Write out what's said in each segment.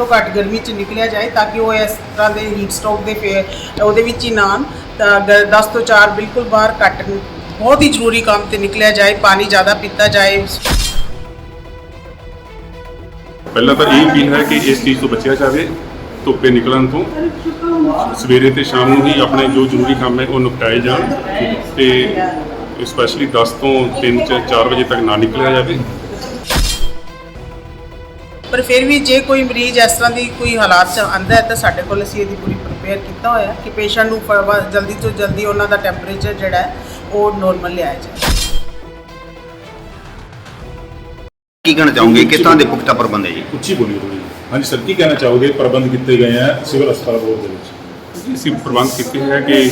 ਤੋਂ ਘੱਟ ਗਰਮੀ ਚ ਨਿਕਲਿਆ ਜਾਏ ਤਾਂ ਕਿ ਉਹ ਇਸ ਤਰ੍ਹਾਂ ਦੇ ਹੀਟ ਸਟ੍ਰੋਕ ਦੇ ਫੇ ਉਹਦੇ ਵਿੱਚ ਹੀ ਨਾ ਆਉਣ ਤਾਂ 10 ਤੋਂ 4 ਬਿਲਕੁਲ ਬਾਹਰ ਘੱਟ ਬਹੁਤ ਹੀ ਜ਼ਰੂਰੀ ਕੰਮ ਤੇ ਨਿਕਲਿਆ ਜਾਏ, ਪਾਣੀ ਜ਼ਿਆਦਾ ਪੀਤਾ ਜਾਏ। ਪਹਿਲਾਂ ਤਾਂ ਇਹ ਅਪੀਲ ਹੈ ਕਿ ਇਸ ਚੀਜ਼ ਤੋਂ ਬਚਿਆ ਜਾਵੇ, ਧੁੱਪੇ ਨਿਕਲਣ ਤੋਂ। ਸਵੇਰੇ ਤੇ ਸ਼ਾਮ ਨੂੰ ਹੀ ਆਪਣੇ ਜੋ ਜ਼ਰੂਰੀ ਕੰਮ ਹੈ, ਉਹ ਨਿਪਟਾਏ ਜਾਣ। ਤੇ ਸਪੈਸ਼ਲੀ 10 ਤੋਂ 3 ਚ 4 ਵਜੇ ਤੱਕ ਨਾ ਨਿਕਲਿਆ ਜਾਵੇ। ਪਰ ਫਿਰ ਵੀ ਜੇ ਕੋਈ ਮਰੀਜ਼ ਇਸ ਤਰ੍ਹਾਂ ਦੀ ਕੋਈ ਹਾਲਾਤ ਚ ਆਂਦਾ ਹੈ ਤਾਂ ਸਾਡੇ ਕੋਲ ਅਸੀਂ ਇਹਦੀ ਪੂਰੀ ਪ੍ਰਪੇਅਰ ਕੀਤਾ ਹੋਇਆ ਕਿ ਪੇਸ਼ੈਂਟ ਨੂੰ ਵ- ਜਲਦੀ ਤੋਂ ਜਲਦੀ ਉਹਨਾਂ ਦਾ ਟੈਂਪਰੇਚਰ ਜਿਹੜਾ ਹੈ ਉਹ ਨੋਰਮਲ ਲਿਆਇਆ ਜਾਏ। ਕੀ ਕਹਿਣਾ ਚਾਹੋਗੇ? ਕਿਸ ਤਰ੍ਹਾਂ ਦੇ ਪੁਖਤਾ ਪ੍ਰਬੰਧ ਹੈ ਜੀ? ਉੱਚੀ ਬੋਲੀ ਹੋਈ। ਹਾਂਜੀ ਸਰ ਕੀ ਕਹਿਣਾ ਚਾਹੋਗੇ? ਪ੍ਰਬੰਧ ਕੀਤੇ ਗਏ ਆ ਸਿਵਲ ਹਸਪਤਾਲ ਬੋਰਡ ਦੇ ਵਿੱਚ। ਅਸੀਂ ਪ੍ਰਬੰਧ ਕੀਤੇ ਹੈ ਕਿ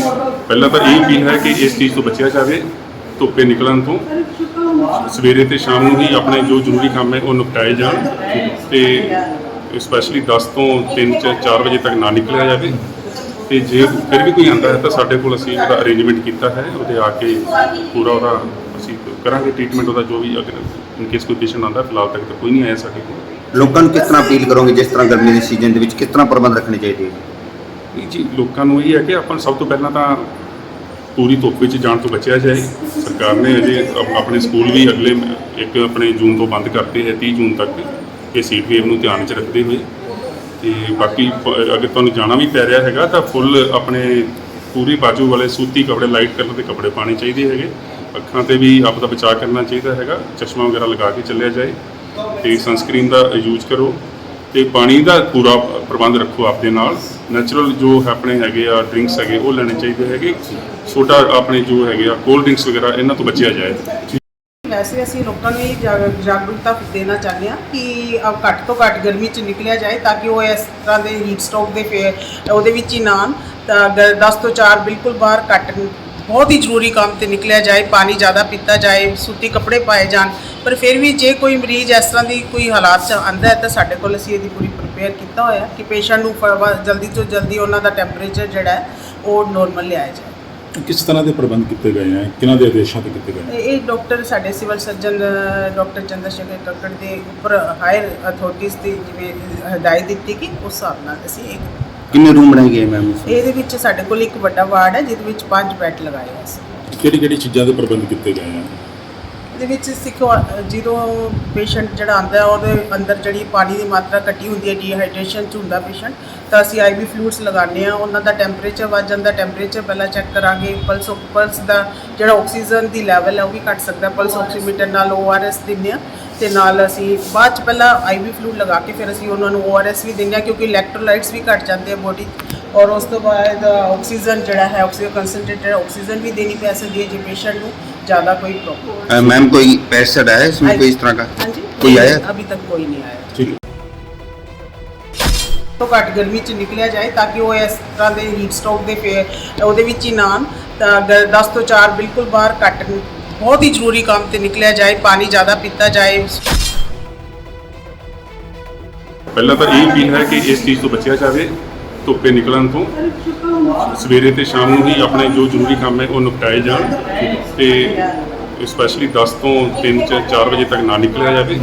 ਪਹਿਲਾਂ ਤਾਂ ਇਹ ਅਪੀਲ ਹੈ ਕਿ ਇਸ ਚੀਜ਼ ਤੋਂ ਬਚਿਆ ਜਾਵੇ ਧੁੱਪੇ ਨਿਕਲਣ ਤੋਂ। ਸਵੇਰੇ ਤੇ ਸ਼ਾਮ ਨੂੰ ਹੀ ਆਪਣੇ ਜੋ ਜ਼ਰੂਰੀ ਕੰਮ ਹੈ ਉਹ ਨਿਪਟਾਏ ਜਾਣ ਤੇ ਸਪੈਸ਼ਲੀ 10 ਤੋਂ 3 ਚ 4 ਵਜੇ ਤੱਕ ਨਾ ਨਿਕਲਿਆ ਜਾਵੇ ਤੇ ਜੇ ਫਿਰ ਵੀ ਕੋਈ ਆਂਦਾ ਹੈ ਤਾਂ ਸਾਡੇ ਕੋਲ ਅਸੀਂ ਉਹਦਾ ਅਰੇਂਜਮੈਂਟ ਕੀਤਾ ਹੈ ਉਹਦੇ ਆ ਕੇ ਪੂਰਾ ਉਹਦਾ ਅਸੀਂ ਕਰਾਂਗੇ ਟ੍ਰੀਟਮੈਂਟ ਉਹਦਾ ਜੋ ਵੀ ਅਗਰ ਇਨ ਕੇਸ ਕੋਈ ਪੇਸ਼ੈਂਟ ਆਂਦਾ ਫਿਲਹਾਲ ਤੱਕ ਤਾਂ ਕੋਈ ਨਹੀਂ ਆਇਆ ਸਾਡੇ ਕੋਲ। ਲੋਕਾਂ ਨੂੰ ਕਿਸ ਤਰ੍ਹਾਂ ਅਪੀਲ ਕਰੋਗੇ ਜਿਸ ਤਰ੍ਹਾਂ ਗਰਮੀ ਦੇ ਸੀਜ਼ਨ ਦੇ ਵਿੱਚ ਕਿਸ ਤਰ੍ਹਾਂ ਪ੍ਰਬੰਧ ਰੱਖਣੇ ਚਾਹੀਦੇ ਹੈ ਜੀ ਲੋਕਾਂ ਨੂੰ ਇਹ ਹੈ ਕਿ ਆਪਾਂ ਸਭ ਤੋਂ ਪਹਿਲਾਂ ਤਾਂ ਪੂਰੀ ਧੁੱਪ ਵਿੱਚ ਜਾਣ ਤੋਂ ਬਚਿਆ ਜਾਏ। ਸਰਕਾਰ ਨੇ ਅਜੇ ਆਪ- ਆਪਣੇ ਸਕੂਲ ਵੀ ਅਗਲੇ ਇੱਕ ਆਪਣੇ ਜੂਨ ਤੋਂ ਬੰਦ ਕਰਤੇ ਹੈ 30 ਜੂਨ ਤੱਕ। ਇਹ ਸੀਟ ਵੇਵ ਨੂੰ ਧਿਆਨ 'ਚ ਰੱਖਦੇ ਹੋਏ। ਤੇ ਬਾਕੀ ਅਗਰ ਤੁਹਾਨੂੰ ਜਾਣਾ ਵੀ ਪੈ ਰਿਹਾ ਹੈਗਾ, ਤਾਂ ਫੁੱਲ ਆਪਣੇ ਪੂਰੀ ਬਾਜੂ ਵਾਲੇ ਸੂਤੀ ਕੱਪੜੇ, ਲਾਈਟ ਕਲਰ ਦੇ ਕੱਪੜੇ ਪਾਣੇ ਚਾਹੀਦੇ ਹੈਗੇ। ਅੱਖਾਂ ਤੇ ਵੀ ਆਪ ਦਾ ਬਚਾਅ ਕਰਨਾ ਚਾਹੀਦਾ ਹੈਗਾ। ਚਸ਼ਮਾ ਵਗੈਰਾ ਲਗਾ ਕੇ ਚੱਲਿਆ ਜਾਏ। ਤੇ ਸਨਸਕ੍ਰੀਨ ਦਾ ਯੂਜ਼ ਕਰੋ। ਤੇ ਪਾਣੀ ਦਾ ਪੂਰਾ ਪ੍ਰਬੰਧ ਰੱਖੋ ਆਪਦੇ ਨਾਲ। ਨੈਚੁਰਲ ਜੋ ਆਪਣੇ ਹੈਗੇ ਆ ਡਰਿੰਕਸ ਹੈਗੇ, ਉਹ ਲੈਣੇ ਚਾਹੀਦੇ ਹੈਗੇ। ਛੋਟਾ ਆਪਣੇ ਜੋ ਹੈਗੇ ਆ ਕੋਲਡ ਡਰਿੰਕਸ ਵਗੈਰਾ, ਇਹਨਾਂ ਤੋਂ ਬਚਿਆ ਜਾਏ। ਵੈਸੇ ਅਸੀਂ ਲੋਕਾਂ ਨੂੰ ਜਾਗ- ਜਾਗਰੂਕਤਾ ਦੇਣਾ ਚਾਹੁੰਦੇ ਹਾਂ ਕਿ ਘੱਟ ਤੋਂ ਘੱਟ ਗਰਮੀ ਚ ਨਿਕਲਿਆ ਜਾਏ ਤਾਂ ਕਿ ਉਹ ਇਸ ਤਰ੍ਹਾਂ ਦੇ ਹੀਟ ਸਟ੍ਰੋਕ ਦੇ ਫੇ, ਉਹਦੇ ਵਿੱਚ ਹੀ ਨਾ ਆਉਣ। ਤਾਂ 10 ਤੋਂ 4 ਬਿਲਕੁਲ ਬਾਹਰ ਘੱਟ ਬਹੁਤ ਹੀ ਜ਼ਰੂਰੀ ਕੰਮ ਤੇ ਨਿਕਲਿਆ ਜਾਏ ਪਾਣੀ ਜ਼ਿਆਦਾ ਪੀਤਾ ਜਾਏ ਸੂਤੀ ਕੱਪੜੇ ਪਾਏ ਜਾਣ ਪਰ ਫਿਰ ਵੀ ਜੇ ਕੋਈ ਮਰੀਜ਼ ਇਸ ਤਰ੍ਹਾਂ ਦੀ ਕੋਈ ਹਾਲਾਤ ਚ ਆਂਦਾ ਹੈ ਤਾਂ ਸਾਡੇ ਕੋਲ ਅਸੀਂ ਇਹਦੀ ਪੂਰੀ ਪ੍ਰਪੇਅਰ ਕੀਤਾ ਹੋਇਆ ਕਿ ਪੇਸ਼ੈਂਟ ਨੂੰ ਜਲਦੀ ਤੋਂ ਜਲਦੀ ਉਹਨਾਂ ਦਾ ਟੈਂਪਰੇਚਰ ਜਿਹੜਾ ਹੈ ਉਹ ਨੋਰਮਲ ਲਿਆਇਆ ਜਾਏ ਕਿਸ ਤਰ੍ਹਾਂ ਦੇ ਪ੍ਰਬੰਧ ਕੀਤੇ ਗਏ ਆ ਕਿਹਨਾਂ ਦੇ ਆਦੇਸ਼ਾਂ ਤੇ ਕੀਤੇ ਗਏ? ਇਹ ਡਾਕਟਰ ਸਾਡੇ civil surgeon doctor Chandra Shekhar Kakkar ਦੇ ਉੱਪਰ ਹਾਇਰ ਅਥਾਰਟੀਜ਼ ਦੀ ਜਿਵੇਂ ਹਦਾਇਤ ਦਿੱਤੀ ਕਿ ਉਸ ਹਿਸਾਬ ਨਾਲ ਅਸੀਂ ਇਹ ਕਿੰਨੇ ਰੂਮ ਬਣਾਏ ਗਏ ਮੈਮ ਇਹਦੇ ਵਿੱਚ ਸਾਡੇ ਕੋਲ ਇੱਕ ਵੱਡਾ ਵਾਰਡ ਹੈ ਜਿਹਦੇ ਵਿੱਚ ਪੰਜ ਬੈੱਡ ਲਗਾਏ ਹੋਏ ਸੀ ਕਿਹੜੀ ਕਿਹੜੀ ਚੀਜ਼ਾਂ ਦੇ ਪ੍ਰਬੰਧ ਕੀਤੇ ਗਏ ਆ? ਇਹਦੇ ਵਿੱਚ ਸਿੱਖੋ ਜਦੋਂ ਪੇਸ਼ੈਂਟ ਜਿਹੜਾ ਆਂਦਾ ਹੈ ਉਹਦੇ ਅੰਦਰ ਜਿਹੜੀ ਪਾਣੀ ਦੀ ਮਾਤਰਾ ਘਟੀ ਹੁੰਦੀ ਹੈ ਡੀਹਾਈਡਰੇਸ਼ਨ ਚ ਹੁੰਦਾ ਪੇਸ਼ੈਂਟ ਤਾਂ ਅਸੀਂ ਆਈਵੀ ਫਲੂਇਡਸ ਲਗਾਉਂਦੇ ਆ ਉਹਨਾਂ ਦਾ ਟੈਂਪਰੇਚਰ ਵੱਧ ਜਾਂਦਾ ਟੈਂਪਰੇਚਰ ਪਹਿਲਾਂ ਚੈੱਕ ਕਰਾਂਗੇ। ਪਲਸ ਪਲਸ ਦਾ ਜਿਹੜਾ ਆਕਸੀਜਨ ਦੀ ਲੈਵਲ ਹੈ ਉਹ ਵੀ ਘਟ ਸਕਦਾ। ਪਲਸ ਆਕਸੀਮੀਟਰ ਨਾਲ ਓਆਰਐਸ ਦਿੰਦੇ ਆ ਤੇ ਨਾਲ ਅਸੀਂ ਬਾਅਦ ਚ ਪਹਿਲਾਂ ਆਈਵੀ ਫਲੂਡ ਲਗਾ ਕੇ ਫਿਰ ਅਸੀਂ ਉਹਨਾਂ ਨੂੰ ਓਆਰਐਸ ਵੀ ਦਿੰਦੇ ਆ ਕਿਉਂਕਿ ਇਲੈਕਟ੍ਰੋਲਾਈਟਸ ਵੀ ਘਟ ਜਾਂਦੇ ਆ ਬੋਡੀ ਔਰ ਉਸ ਤੋਂ ਬਾਅਦ ਆਕਸੀਜਨ ਜਿਹੜਾ ਹੈ ਆਕਸੀਜਨ ਕਨਸੈਂਟ੍ਰੇਟਡ ਆਕਸੀਜਨ ਵੀ ਦੇਣੀ ਪੈ ਸਕਦੀ ਹੈ ਜੇ ਪੇਸ਼ੈਂਟ ਨੂੰ ਜ਼ਿਆਦਾ ਕੋਈ ਪ੍ਰੋਬਲਮ ਮੈਮ ਕੋਈ ਪੈਸਡ ਹੈ ਇਸ ਵਿੱਚ ਕੋਈ ਇਸ ਤਰ੍ਹਾਂ ਦਾ? ਕੋਈ ਆਇਆ? ਅਭੀ ਤੱਕ ਕੋਈ ਨਹੀਂ ਆਇਆ। ਠੀਕ ਤੋਂ ਘੱਟ ਗਰਮੀ ਚ ਨਿਕਲਿਆ ਜਾਏ ਤਾਂ ਕਿ ਉਹ ਇਸ ਤਰ੍ਹਾਂ ਦੇ ਹੀਟ ਸਟ੍ਰੋਕ ਦੇ ਉਹਦੇ ਵਿੱਚ ਹੀ ਨਾ ਤਾਂ 10 ਤੋਂ 4 ਬਿਲਕੁਲ ਬਾਹਰ ਘੱਟ ਬਹੁਤ ਹੀ ਜ਼ਰੂਰੀ ਕੰਮ ਤੇ ਨਿਕਲਿਆ ਜਾਏ ਪਾਣੀ ਜ਼ਿਆਦਾ ਪੀਤਾ ਜਾਏ ਪਹਿਲਾਂ ਤਾਂ ਇਹ ਅਪੀਲ ਹੈ ਕਿ ਇਸ ਚੀਜ਼ ਤੋਂ ਬਚਿਆ ਜਾਵੇ ਧੁੱਪੇ ਨਿਕਲਣ ਤੋਂ ਸਵੇਰੇ ਤੇ ਸ਼ਾਮ ਨੂੰ ਹੀ ਆਪਣੇ ਜੋ ਜ਼ਰੂਰੀ ਕੰਮ ਹੈ ਉਹ ਨਿਪਟਾਏ ਜਾਣ ਤੇ ਸਪੈਸ਼ਲੀ 10 ਤੋਂ 3 ਚ 4 ਵਜੇ ਤੱਕ ਨਾ ਨਿਕਲਿਆ ਜਾਵੇ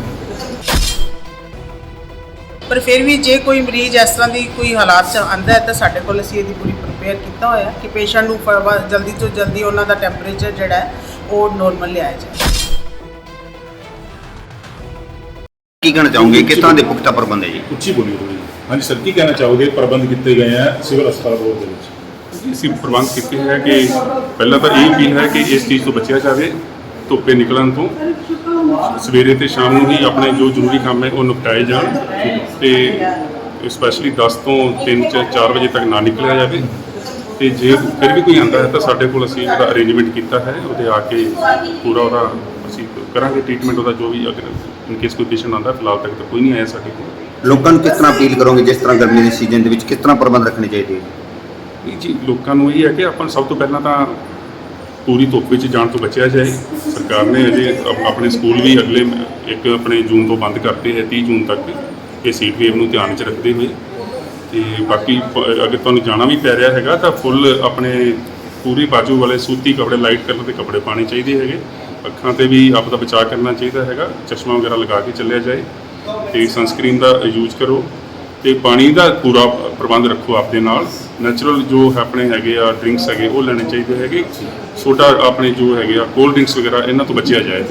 ਪਰ ਫਿਰ ਵੀ ਜੇ ਕੋਈ ਮਰੀਜ਼ ਇਸ ਤਰ੍ਹਾਂ ਦੀ ਕੋਈ ਹਾਲਾਤ ਚ ਆਂਦਾ ਹੈ ਤਾਂ ਸਾਡੇ ਕੋਲ ਅਸੀਂ ਇਹਦੀ ਪੂਰੀ ਪ੍ਰਪੇਅਰ ਕੀਤਾ ਹੋਇਆ ਕਿ ਪੇਸ਼ੈਂਟ ਨੂੰ ਫ- ਵ- ਜਲਦੀ ਤੋਂ ਜਲਦੀ ਉਹਨਾਂ ਦਾ ਟੈਂਪਰੇਚਰ ਜਿਹੜਾ ਹੈ ਉਹ ਨੋਰਮਲ ਲਿਆਇਆ ਜਾਏ ਕੀ ਕਹਿਣਾ ਚਾਹੋਗੇ? ਕਿਸ ਤਰ੍ਹਾਂ ਦੇ ਪੁਖਤਾ ਪ੍ਰਬੰਧ ਹੈ ਜੀ? ਉੱਚੀ ਬੋਲੀ ਹੋਈ ਹਾਂਜੀ ਸਰ ਕੀ ਕਹਿਣਾ ਚਾਹੋਗੇ? ਪ੍ਰਬੰਧ ਕੀਤੇ ਗਏ ਆ ਸਿਵਲ ਹਸਪਤਾਲ ਬੋਰਡ ਦੇ ਵਿੱਚ। ਜੀ, ਅਸੀਂ ਪ੍ਰਬੰਧ ਕੀਤੇ ਹੈ ਕਿ ਪਹਿਲਾਂ ਤਾਂ ਇਹ ਅਪੀਲ ਹੈ ਕਿ ਇਸ ਚੀਜ਼ ਤੋਂ ਬਚਿਆ ਜਾਵੇ ਧੁੱਪੇ ਨਿਕਲਣ ਤੋਂ। ਸਵੇਰੇ ਤੇ ਸ਼ਾਮ ਨੂੰ ਹੀ ਆਪਣੇ ਜੋ ਜ਼ਰੂਰੀ ਕੰਮ ਹੈ ਉਹ ਨਿਪਟਾਏ ਜਾਣ ਤੇ ਸਪੈਸ਼ਲੀ 10 ਤੋਂ 3 ਚ 4 ਵਜੇ ਤੱਕ ਨਾ ਨਿਕਲਿਆ ਜਾਵੇ। ਤੇ ਜੇ ਫਿਰ ਵੀ ਕੋਈ ਆਂਦਾ ਹੈ ਤਾਂ ਸਾਡੇ ਕੋਲ ਅਸੀਂ ਉਹਦਾ ਅਰੇਂਜਮੈਂਟ ਕੀਤਾ ਹੈ ਉਹਦੇ ਆ ਕੇ ਪੂਰਾ ਉਹਦਾ ਅਸੀਂ ਕਰਾਂਗੇ ਟ੍ਰੀਟਮੈਂਟ ਉਹਦਾ ਜੋ ਵੀ ਅਗਰ ਇਨ ਕੇਸ ਕੋਈ ਪੇਸ਼ੈਂਟ ਆਂਦਾ ਫਿਲਹਾਲ ਤੱਕ ਤਾਂ ਕੋਈ ਨਹੀਂ ਆਇਆ ਸਾਡੇ ਕੋਲ। ਲੋਕਾਂ ਨੂੰ ਕਿਸ ਤਰ੍ਹਾਂ ਅਪੀਲ ਕਰੋਗੇ ਜਿਸ ਤਰ੍ਹਾਂ ਗਰਮੀ ਦੇ ਸੀਜ਼ਨ ਦੇ ਵਿੱਚ ਕਿਸ ਤਰ੍ਹਾਂ ਪ੍ਰਬੰਧ ਰੱਖਣੇ ਚਾਹੀਦੇ ਹੈ ਜੀ ਲੋਕਾਂ ਨੂੰ ਇਹ ਹੈ ਕਿ ਆਪਾਂ ਸਭ ਤੋਂ ਪਹਿਲਾਂ ਤਾਂ ਪੂਰੀ ਧੁੱਪ ਵਿੱਚ ਜਾਣ ਤੋਂ ਬਚਿਆ ਜਾਏ। ਸਰਕਾਰ ਨੇ ਅਜੇ ਆਪ- ਆਪਣੇ ਸਕੂਲ ਵੀ ਅਗਲੇ ਇੱਕ ਆਪਣੇ ਜੂਨ ਤੋਂ ਬੰਦ ਕਰਤੇ ਹੈ 30 ਜੂਨ ਤੱਕ। ਇਹ ਸੀਟ ਵੇਵ ਨੂੰ ਧਿਆਨ 'ਚ ਰੱਖਦੇ ਹੋਏ। ਤੇ ਬਾਕੀ ਅਗਰ ਤੁਹਾਨੂੰ ਜਾਣਾ ਵੀ ਪੈ ਰਿਹਾ ਹੈਗਾ ਤਾਂ ਫੁੱਲ ਆਪਣੇ ਪੂਰੀ ਬਾਜੂ ਵਾਲੇ ਸੂਤੀ ਕੱਪੜੇ, ਲਾਈਟ ਕਲਰ ਦੇ ਕੱਪੜੇ ਪਾਣੇ ਚਾਹੀਦੇ ਹੈਗੇ। ਅੱਖਾਂ ਤੇ ਵੀ ਆਪ ਦਾ ਬਚਾਅ ਕਰਨਾ ਚਾਹੀਦਾ ਹੈਗਾ। ਚਸ਼ਮਾ ਵਗੈਰਾ ਲਗਾ ਕੇ ਚੱਲਿਆ ਜਾਏ ਤੇ ਸਨਸਕ੍ਰੀਨ ਦਾ ਯੂਜ਼ ਕਰੋ ਤੇ ਪਾਣੀ ਦਾ ਪੂਰਾ ਪ੍ਰਬੰਧ ਰੱਖੋ ਆਪਦੇ ਨਾਲ। ਨੈਚੁਰਲ ਜੋ ਆਪਣੇ ਹੈਗੇ ਆ ਡਰਿੰਕਸ ਹੈਗੇ ਉਹ ਲੈਣੇ ਚਾਹੀਦੇ ਹੈਗੇ। ਸੋਡਾ ਆਪਣੇ ਜੋ ਹੈਗੇ ਆ ਕੋਲਡ ਡਰਿੰਕਸ ਵਗੈਰਾ, ਇਹਨਾਂ ਤੋਂ ਬਚਿਆ ਜਾਏ।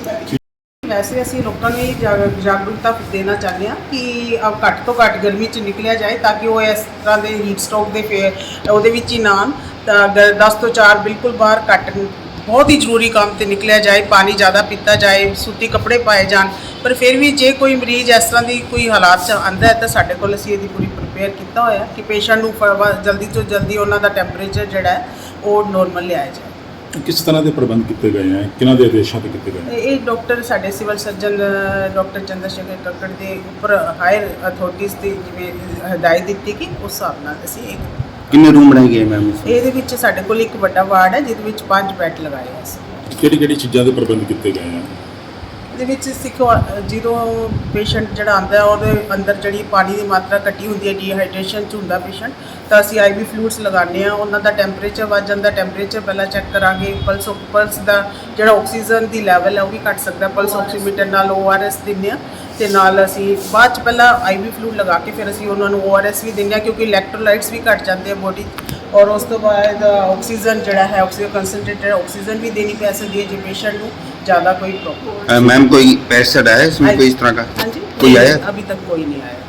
ਵੈਸੇ ਅਸੀਂ ਲੋਕਾਂ ਨੂੰ ਇਹ ਜਾਗ- ਜਾਗਰੂਕਤਾ ਦੇਣਾ ਚਾਹੁੰਦੇ ਹਾਂ ਕਿ ਅਬ ਘੱਟ ਤੋਂ ਘੱਟ ਗਰਮੀ ਚ ਨਿਕਲਿਆ ਜਾਏ ਤਾਂ ਕਿ ਉਹ ਇਸ ਤਰ੍ਹਾਂ ਦੇ ਹੀਟ ਸਟ੍ਰੋਕ ਦੇ ਫੇ ਉਹਦੇ ਵਿੱਚ ਹੀ ਨਾ ਆਉਣ। ਤਾਂ 10 ਤੋਂ 4 ਬਿਲਕੁਲ ਬਾਹਰ ਘੱਟ ਬਹੁਤ ਹੀ ਜ਼ਰੂਰੀ ਕੰਮ ਤੇ ਨਿਕਲਿਆ ਜਾਏ, ਪਾਣੀ ਜ਼ਿਆਦਾ ਪੀਤਾ ਜਾਏ, ਸੂਤੀ ਕੱਪੜੇ ਪਾਏ ਜਾਣ ਪਰ ਫਿਰ ਵੀ ਜੇ ਕੋਈ ਮਰੀਜ਼ ਇਸ ਤਰ੍ਹਾਂ ਦੀ ਕੋਈ ਹਾਲਾਤ ਚ ਆਂਦਾ ਹੈ ਤਾਂ ਸਾਡੇ ਕੋਲ ਅਸੀਂ ਇਹਦੀ ਪੂਰੀ ਪ੍ਰਿਪੇਅਰ ਕੀਤਾ ਹੋਇਆ ਕਿ ਪੇਸ਼ੈਂਟ ਨੂੰ ਫ- ਜਲਦੀ ਤੋਂ ਜਲਦੀ ਉਹਨਾਂ ਦਾ ਟੈਂਪਰੇਚਰ ਜਿਹੜਾ ਹੈ ਉਹ ਨੋਰਮਲ ਲਿਆਇਆ ਜਾਏ ਕਿਸ ਤਰ੍ਹਾਂ ਦੇ ਪ੍ਰਬੰਧ ਕੀਤੇ ਗਏ ਹੈ? ਕਿਹਨਾਂ ਦੇ ਆਦੇਸ਼ਾਂ ਤੇ ਕੀਤੇ ਗਏ ਹੈ? ਇਹ ਡਾਕਟਰ ਸਾਡੇ civil surgeon doctor Chandra Shekhar Kakkar ਦੇ ਉੱਪਰ ਹਾਇਰ ਅਥਾਰਟੀਜ਼ ਦੀ ਜਿਵੇਂ ਹਦਾਇਤ ਦਿੱਤੀ ਕਿ ਉਸ ਹਿਸਾਬ ਨਾਲ ਅਸੀਂ ਇਹ ਕਿੰਨੇ ਰੂਮ ਬਣਾਏ ਗਏ ਮੈਮ? ਇਹਦੇ ਵਿੱਚ ਸਾਡੇ ਕੋਲ ਇੱਕ ਵੱਡਾ ਵਾਰਡ ਹੈ ਜਿਹਦੇ ਵਿੱਚ ਪੰਜ ਬੈੱਡ ਲਗਾਏ ਹੋਏ ਸੀ। ਕਿਹੜੀ ਕਿਹੜੀ ਚੀਜ਼ਾਂ ਦੇ ਪ੍ਰਬੰਧ ਕੀਤੇ ਗਏ ਹੈ ਇਹਦੇ ਵਿੱਚ ਸਿੱਖੋ ਜਦੋਂ ਪੇਸ਼ੈਂਟ ਜਿਹੜਾ ਆਂਦਾ ਹੈ ਉਹਦੇ ਅੰਦਰ ਜਿਹੜੀ ਪਾਣੀ ਦੀ ਮਾਤਰਾ ਘਟੀ ਹੁੰਦੀ ਹੈ ਡੀਹਾਈਡਰੇਸ਼ਨ ਚ ਹੁੰਦਾ ਪੇਸ਼ੈਂਟ ਤਾਂ ਅਸੀਂ ਆਈਵੀ ਫਲੂਇਡਸ ਲਗਾਉਂਦੇ ਆ ਉਹਨਾਂ ਦਾ ਟੈਂਪਰੇਚਰ ਵੱਧ ਜਾਂਦਾ ਟੈਂਪਰੇਚਰ ਪਹਿਲਾਂ ਚੈੱਕ ਕਰਾਂਗੇ। ਪਲਸ ਪਲਸ ਦਾ ਜਿਹੜਾ ਆਕਸੀਜਨ ਦੀ ਲੈਵਲ ਹੈ ਉਹ ਵੀ ਘਟ ਸਕਦਾ। ਪਲਸ ਆਕਸੀਮੀਟਰ ਨਾਲ ਓਆਰਐਸ ਦਿੰਦੇ ਆ ਤੇ ਨਾਲ ਅਸੀਂ ਬਾਅਦ ਚ ਪਹਿਲਾਂ ਆਈਵੀ ਫਲੂਇਡ ਲਗਾ ਕੇ ਫਿਰ ਅਸੀਂ ਉਹਨਾਂ ਨੂੰ ਓਆਰਐਸ ਵੀ ਦਿੰਦੇ ਆ ਕਿਉਂਕਿ ਇਲੈਕਟ੍ਰੋਲਾਈਟਸ ਵੀ ਘਟ ਜਾਂਦੇ ਆ ਬੋਡੀ ਔਰ ਉਸ ਤੋਂ ਬਾਅਦ ਆਕਸੀਜਨ ਜਿਹੜਾ ਹੈ ਆਕਸੀਜਨ ਕੰਸਨਟ੍ਰੇਟਡ ਆਕਸੀਜਨ ਵੀ ਦੇਣੀ ਪੈ ਸਕਦੀ ਹੈ ਜੇ ਪੇਸ਼ੈਂਟ ਨੂੰ। ज़्यादा कोई प्रॉब्लम मैम कोई पेशेंट है इसमें कोई इस तरह का हाँ जी कोई आया अभी तक कोई नहीं आया